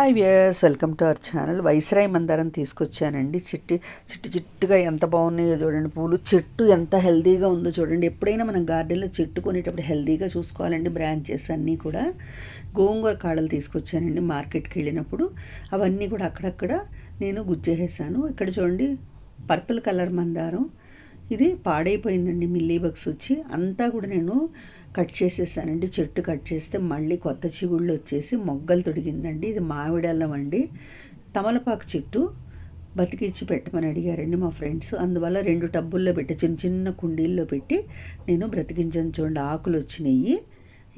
Hi viewers welcome to our channel viceroy మందారం తీసుకొచ్చానండి. చిట్టి చిట్టి చిట్టుగా ఎంత బాగున్నాయో చూడండి. పూలు చెట్టు ఎంత హెల్తీగా ఉందో చూడండి. ఎప్పుడైనా మనం గార్డెన్లో చెట్టు కొనేటప్పుడు హెల్తీగా చూసుకోవాలండి. బ్రాంచెస్ అన్నీ కూడా. గోంగూర కాడలు తీసుకొచ్చానండి మార్కెట్కి వెళ్ళినప్పుడు. అవన్నీ కూడా అక్కడక్కడ నేను గుజ్జేసేసాను. ఇక్కడ చూడండి పర్పుల్ కలర్ మందారం. ఇది పాడైపోయిందండి. మిల్లీ బగ్స్ వచ్చి. అంతా కూడా నేను కట్ చేసేసానండి. చెట్టు కట్ చేస్తే మళ్ళీ కొత్త చిగుళ్ళు వచ్చేసి మొగ్గలు తొడిగిందండి. ఇది మామిడల్లం అండి. తమలపాకు చెట్టు బతికిచ్చి పెట్టమని అడిగారండి మా ఫ్రెండ్స్. అందువల్ల రెండు టబ్బుల్లో పెట్టి చిన్న చిన్న కుండీల్లో పెట్టి నేను బ్రతికించాను చూడండి. ఆకులు వచ్చినాయి.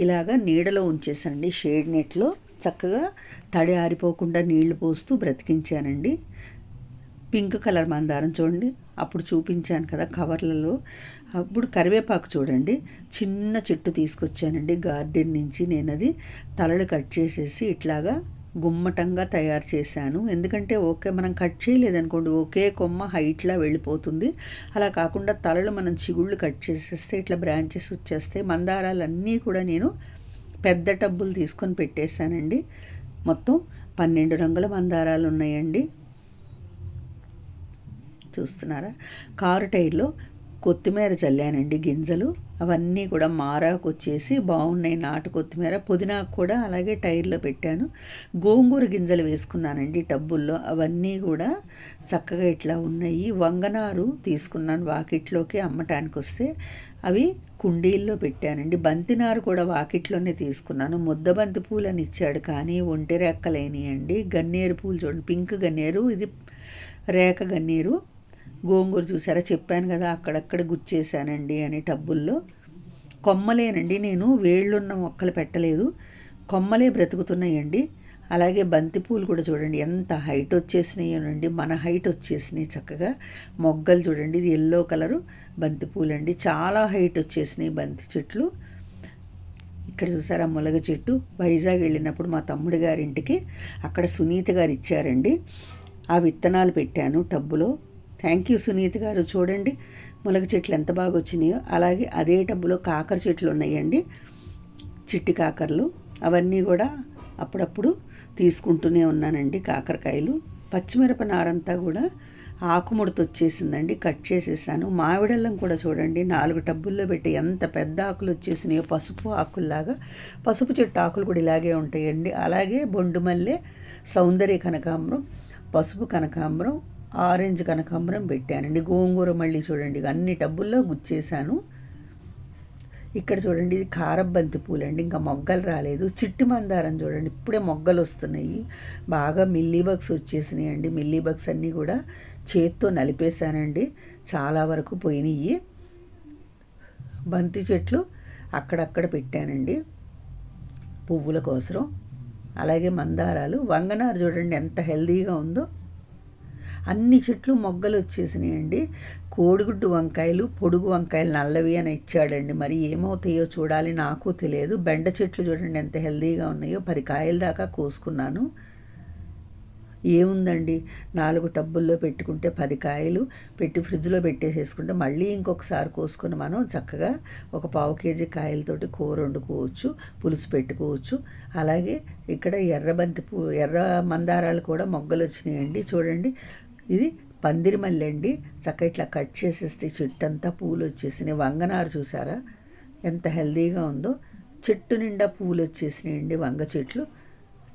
ఇలాగా నీడలో ఉంచేసండి. షేడ్ నెట్లో చక్కగా తడి ఆరిపోకుండా నీళ్ళు పోస్తూ బ్రతికించానండి. పింక్ కలర్ మందారం చూడండి. అప్పుడు చూపించాను కదా కవర్లలో. అప్పుడు కరివేపాకు చూడండి. చిన్న చెట్టు తీసుకొచ్చానండి గార్డెన్ నుంచి నేను అది తలలు కట్ చేసేసి ఇట్లాగా గుమ్మటంగా తయారు చేశాను. ఎందుకంటే ఓకే మనం కట్ చేయలేదనుకోండి. ఒకే కొమ్మ హైట్లా వెళ్ళిపోతుంది. అలా కాకుండా తలలు మనం చిగుళ్ళు కట్ చేసేస్తే ఇట్లా బ్రాంచెస్ వచ్చేస్తాయి మందారాలన్నీ కూడా నేను పెద్ద టబ్బులు తీసుకొని పెట్టేశానండి. మొత్తం పన్నెండు రంగుల మందారాలు ఉన్నాయండి. చూస్తున్నారా? కారు టైర్లో కొత్తిమీర చల్లానండి గింజలు అవన్నీ కూడా మారాకు వచ్చేసి బాగున్నాయి. నాటు కొత్తిమీర పుదీనాకు కూడా అలాగే టైర్లో పెట్టాను. గోంగూర గింజలు వేసుకున్నానండి టబ్బుల్లో. అవన్నీ కూడా చక్కగా ఇట్లా ఉన్నాయి. వంగనారు తీసుకున్నాను వాకిట్లోకి అమ్మటానికి వస్తే అవి కుండీల్లో పెట్టానండి. బంతినారు కూడా వాకిట్లోనే తీసుకున్నాను. ముద్దబంతి పూలని ఇచ్చాడు కానీ ఒంటి రెక్కలేని అండి గన్నేరు పూలు చూడండి పింక్ గన్నేరు ఇది రేఖ గన్నేరు. గోంగూర చూసారా? చెప్పాను కదా అక్కడక్కడ గుచ్చేసానండి అని టబ్బుల్లో. కొమ్మలేనండి నేను వేళ్ళున్న మొక్కలు పెట్టలేదు. కొమ్మలే బ్రతుకుతున్నాయండి. అలాగే బంతిపూలు కూడా చూడండి ఎంత హైట్ వచ్చేసినాయోనండి. మన హైట్ వచ్చేసినాయి చక్కగా. మొగ్గలు చూడండి ఇది ఎల్లో కలరు బంతిపూలు అండి చాలా హైట్ వచ్చేసినాయి బంతి చెట్లు. ఇక్కడ చూసారా ములగ చెట్టు. వైజాగ్ వెళ్ళినప్పుడు మా తమ్ముడి గారింటికి అక్కడ సునీత గారు ఇచ్చారండి. ఆ విత్తనాలు పెట్టాను టబ్బులో. థ్యాంక్ యూ సునీత గారు. చూడండి ములగ చెట్లు ఎంత బాగా వచ్చినాయో అలాగే అదే టబ్బులో కాకర చెట్లు ఉన్నాయండి. చిట్టి కాకరలు అవన్నీ కూడా అప్పుడప్పుడు తీసుకుంటూనే ఉన్నానండి కాకరకాయలు. పచ్చిమిరప నారంతా కూడా ఆకుముడత వచ్చేసిందండి కట్ చేసేసాను. మామిడల్లం కూడా చూడండి నాలుగు టబ్బుల్లో పెట్టి ఎంత పెద్ద ఆకులు వచ్చేసినాయో పసుపు ఆకుల్లాగా. పసుపు చెట్టు ఆకులు కూడా ఇలాగే ఉంటాయండి. అలాగే బొండు మల్లె సౌందర్య కనకాంబరం పసుపు కనకాంబరం ఆరెంజ్ కనకాంబరం పెట్టానండి. గోంగూర మళ్ళీ చూడండి అన్ని టబ్బుల్లో గుచ్చేసాను ఇక్కడ చూడండి ఇది కారబంతి పూలండి. ఇంకా మొగ్గలు రాలేదు. చిట్టి మందారం చూడండి ఇప్పుడే మొగ్గలు వస్తున్నాయి. బాగా మిల్లీ బగ్స్ వచ్చేసినాయి అండి మిల్లీ బగ్స్ అన్నీ కూడా చేత్తో నలిపేశానండి. చాలా వరకు పోయినాయి. బంతి చెట్లు అక్కడక్కడ పెట్టానండి పువ్వుల కోసం అలాగే మందారాలు. వంగనారు చూడండి ఎంత హెల్దీగా ఉందో. అన్ని చెట్లు మొగ్గలు వచ్చేసినాయండి. కోడిగుడ్డు వంకాయలు పొడుగు వంకాయలు నల్లవి అని ఇచ్చాడండి. మరి ఏమవుతాయో చూడాలి నాకు తెలియదు. బెండ చెట్లు చూడండి ఎంత హెల్దీగా ఉన్నాయో. పది కాయల దాకా కోసుకున్నాను. ఏముందండి? నాలుగు టబ్బుల్లో పెట్టుకుంటే పది కాయలు పెట్టి ఫ్రిడ్జ్లో పెట్టేసేసుకుంటే మళ్ళీ ఇంకొకసారి కోసుకుని మనం చక్కగా ఒక పావు కేజీ కాయలతోటి కూర వండుకోవచ్చు పులుసు పెట్టుకోవచ్చు. అలాగే ఇక్కడ ఎర్రబంతి పూ ఎర్ర మందారాలు కూడా మొగ్గలు వచ్చినాయండి చూడండి ఇది పందిరి మల్లె అండి. చక్క ఇట్లా కట్ చేసేస్తే చెట్టు అంతా పూలు వచ్చేసినాయి. వంగనారు చూసారా? ఎంత హెల్దీగా ఉందో. చెట్టు నిండా పూలు వచ్చేసినాయండి వంగ చెట్లు.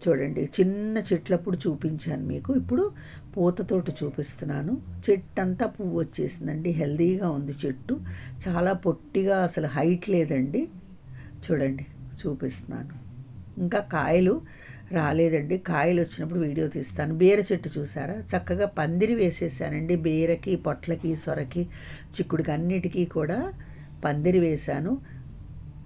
చూడండి చిన్న చెట్లప్పుడు చూపించాను మీకు. ఇప్పుడు పూతతోటి చూపిస్తున్నాను. చెట్టు అంతా పువ్వు వచ్చేసిందండి. హెల్దీగా ఉంది చెట్టు. చాలా పొట్టిగా అసలు హైట్ లేదండి. చూడండి చూపిస్తున్నాను. ఇంకా కాయలు రాలేదండి. కాయలు వచ్చినప్పుడు వీడియో తీస్తాను. బీర చెట్టు చూసారా? చక్కగా పందిరి వేసేసానండి. బీరకి పొట్లకి సొరకి చిక్కుడికి అన్నిటికీ కూడా పందిరి వేశాను.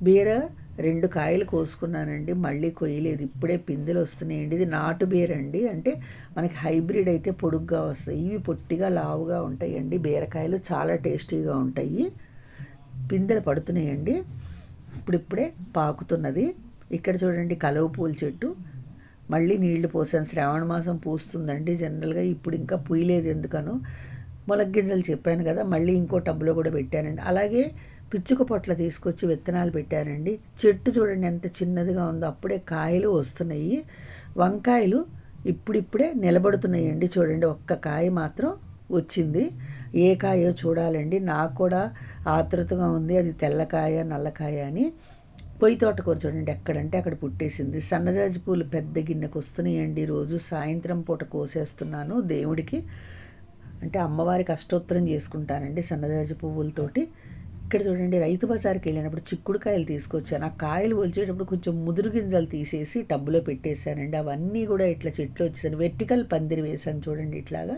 బీర రెండు కాయలు కోసుకున్నానండి. మళ్ళీ కొయ్యలేదు. ఇప్పుడే పిందెలు వస్తున్నాయండి ఇది నాటు బీరండి. అంటే మనకి హైబ్రిడ్ అయితే పొడుగ్గా వస్తాయి. ఇవి పొట్టిగా లావుగా ఉంటాయండి. బీరకాయలు చాలా టేస్టీగా ఉంటాయి. పిందెలు పడుతున్నాయండి. ఇప్పుడిప్పుడే పాకుతున్నది. ఇక్కడ చూడండి కలవ పూల చెట్టు. మళ్ళీ నీళ్ళు పోసాను. శ్రావణ మాసం పూస్తుందండి జనరల్గా ఇప్పుడు ఇంకా పూయలేదు ఎందుకనో. మొలగ్గింజలు చెప్పాను కదా మళ్ళీ ఇంకో టబ్లో కూడా పెట్టానండి. అలాగే పిచ్చుక పొట్ల తీసుకొచ్చి విత్తనాలు పెట్టానండి. చెట్టు చూడండి ఎంత చిన్నదిగా ఉందో అప్పుడే కాయలు వస్తున్నాయి. వంకాయలు ఇప్పుడిప్పుడే నిలబడుతున్నాయండి చూడండి ఒక్క కాయ మాత్రం వచ్చింది. ఏ కాయో చూడాలండి. నాకు కూడా ఆతృతగా ఉంది. అది తెల్లకాయ నల్లకాయ అని. పొయ్యి తోటకూర చూడండి ఎక్కడంటే అక్కడ పుట్టేసింది. సన్నజాజి పూలు పెద్ద గిన్నెకు వస్తున్నాయండి. రోజు సాయంత్రం పూట కోసేస్తున్నాను దేవుడికి. అంటే అమ్మవారికి అష్టోత్తరం చేసుకుంటానండి సన్నజాజి పువ్వులతోటి. ఇక్కడ చూడండి రైతు బజార్కి వెళ్ళినప్పుడు చిక్కుడుకాయలు తీసుకొచ్చాను. ఆ కాయలు ఒలిచేటప్పుడు కొంచెం ముదురు గింజలు తీసేసి టబ్బులో పెట్టేశానండి. అవన్నీ కూడా ఇట్లా చెట్లు వచ్చేసాను వెర్టికల్ పందిరి వేసాను చూడండి ఇట్లాగా.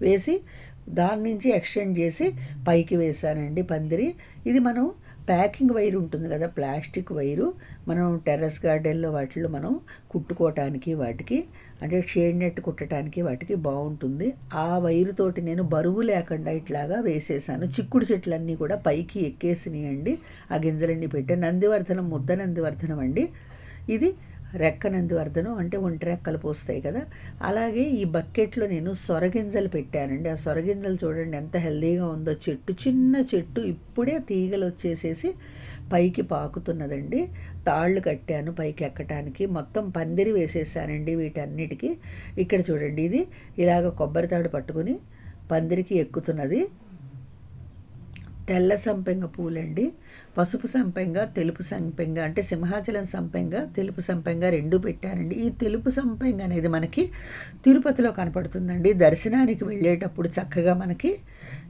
వేసి దాని నుంచి ఎక్స్టెండ్ చేసి పైకి వేసానండి పందిరి. ఇది మనం ప్యాకింగ్ వైర్ ఉంటుంది కదా ప్లాస్టిక్ వైరు. మనం టెర్రస్ గార్డెన్లో వాటిలో మనం కుట్టుకోవటానికి వాటికి అంటే షేడ్ నెట్ కుట్టడానికి వాటికి బాగుంటుంది. ఆ వైరుతోటి నేను బరువు లేకుండా ఇట్లాగా వేసేసాను. చిక్కుడు చెట్లన్నీ కూడా పైకి ఎక్కేసినాయండి. ఆ గింజలన్నీ పెట్టాను నందివర్ధనం ముద్ద నందివర్ధనం అండి. ఇది రెక్కనందు నందివర్ధనం అంటే ఒంటి రెక్కలు పోస్తాయి కదా. అలాగే ఈ బకెట్లో నేను సొరగింజలు పెట్టానండి. ఆ సొరగింజలు చూడండి ఎంత హెల్దీగా ఉందో. చెట్టు చిన్న చెట్టు ఇప్పుడే తీగలు వచ్చేసేసి పైకి పాకుతున్నదండి. తాళ్ళు కట్టాను పైకి ఎక్కటానికి. మొత్తం పందిరి వేసేసానండి వీటన్నిటికీ. ఇక్కడ చూడండి ఇది. ఇలాగ కొబ్బరి తాడు పట్టుకుని పందిరికి ఎక్కుతున్నది. తెల్ల సంపెంగ పూలండి. పసుపు సంపెంగ తెలుపు సంపెంగ అంటే సింహాచలం సంపెంగ తెలుపు సంపెంగ రెండు పెట్టానండి ఈ తెలుపు సంపెంగ అనేది మనకి తిరుపతిలో కనపడుతుందండి. దర్శనానికి వెళ్ళేటప్పుడు చక్కగా మనకి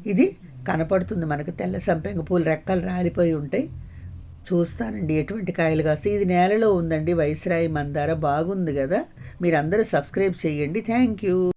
ఇది కనపడుతుంది. మనకి తెల్ల సంపెంగ పూలు రెక్కలు రాలిపోయి ఉంటాయి. చూస్తానండి ఎటువంటి కాయలు కాస్తాయి. ఇది నేలలో ఉందండి. వైస్రాయి మందార. బాగుంది కదా. మీరు అందరూ సబ్స్క్రైబ్ చేయండి. Thank you.